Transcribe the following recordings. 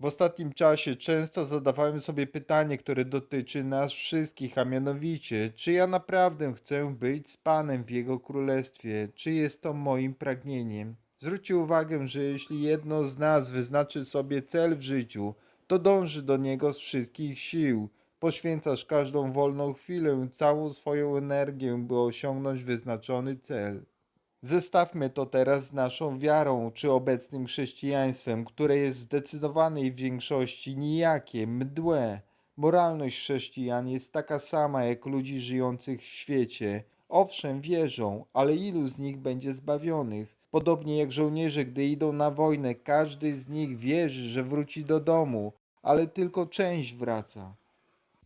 W ostatnim czasie często zadawałem sobie pytanie, które dotyczy nas wszystkich, a mianowicie, czy ja naprawdę chcę być z Panem w Jego Królestwie, czy jest to moim pragnieniem. Zwróćcie uwagę, że jeśli jedno z nas wyznaczy sobie cel w życiu, to dąży do niego z wszystkich sił. Poświęcasz każdą wolną chwilę, całą swoją energię, by osiągnąć wyznaczony cel. Zestawmy to teraz z naszą wiarą czy obecnym chrześcijaństwem, które jest w zdecydowanej większości nijakie, mdłe. Moralność chrześcijan jest taka sama jak ludzi żyjących w świecie. Owszem, wierzą, ale ilu z nich będzie zbawionych? Podobnie jak żołnierze, gdy idą na wojnę, każdy z nich wierzy, że wróci do domu, ale tylko część wraca.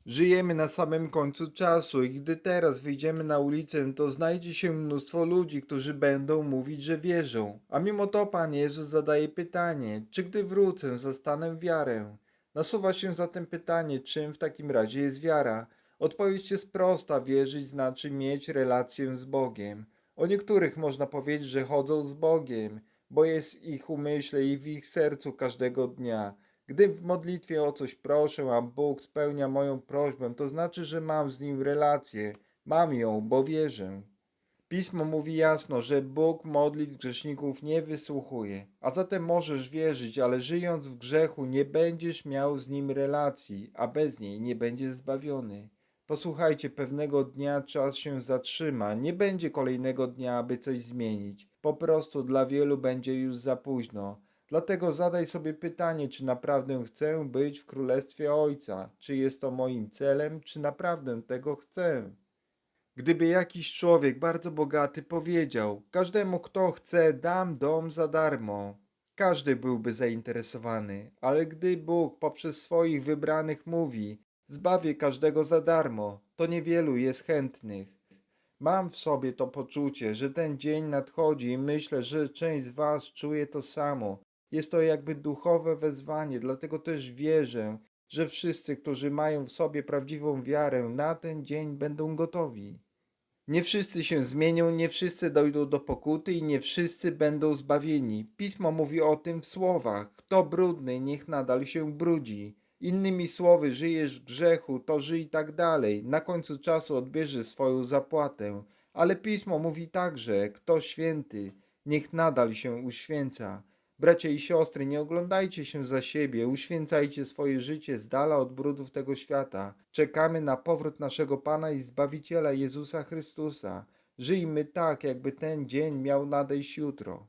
Żyjemy na samym końcu czasu i gdy teraz wyjdziemy na ulicę, to znajdzie się mnóstwo ludzi, którzy będą mówić, że wierzą. A mimo to Pan Jezus zadaje pytanie, czy gdy wrócę, zastanę wiarę? Nasuwa się zatem pytanie, czym w takim razie jest wiara? Odpowiedź jest prosta, wierzyć znaczy mieć relację z Bogiem. O niektórych można powiedzieć, że chodzą z Bogiem, bo jest ich umyśle i w ich sercu każdego dnia. Gdy w modlitwie o coś proszę, a Bóg spełnia moją prośbę, to znaczy, że mam z Nim relację. Mam ją, bo wierzę. Pismo mówi jasno, że Bóg modlitw grzeszników nie wysłuchuje. A zatem możesz wierzyć, ale żyjąc w grzechu nie będziesz miał z Nim relacji, a bez niej nie będziesz zbawiony. Posłuchajcie, pewnego dnia czas się zatrzyma, nie będzie kolejnego dnia, aby coś zmienić. Po prostu dla wielu będzie już za późno. Dlatego zadaj sobie pytanie, czy naprawdę chcę być w Królestwie Ojca, czy jest to moim celem, czy naprawdę tego chcę. Gdyby jakiś człowiek bardzo bogaty powiedział: Każdemu, kto chce, dam dom za darmo, każdy byłby zainteresowany, ale gdy Bóg poprzez swoich wybranych mówi: Zbawię każdego za darmo, to niewielu jest chętnych. Mam w sobie to poczucie, że ten dzień nadchodzi i myślę, że część z Was czuje to samo. Jest to jakby duchowe wezwanie, dlatego też wierzę, że wszyscy, którzy mają w sobie prawdziwą wiarę, na ten dzień będą gotowi. Nie wszyscy się zmienią, nie wszyscy dojdą do pokuty i nie wszyscy będą zbawieni. Pismo mówi o tym w słowach: Kto brudny, niech nadal się brudzi. Innymi słowy, żyjesz w grzechu, to żyj tak dalej. Na końcu czasu odbierzesz swoją zapłatę. Ale pismo mówi także: Kto święty, niech nadal się uświęca. Bracia i siostry, nie oglądajcie się za siebie, uświęcajcie swoje życie z dala od brudów tego świata. Czekamy na powrót naszego Pana i Zbawiciela Jezusa Chrystusa. Żyjmy tak, jakby ten dzień miał nadejść jutro.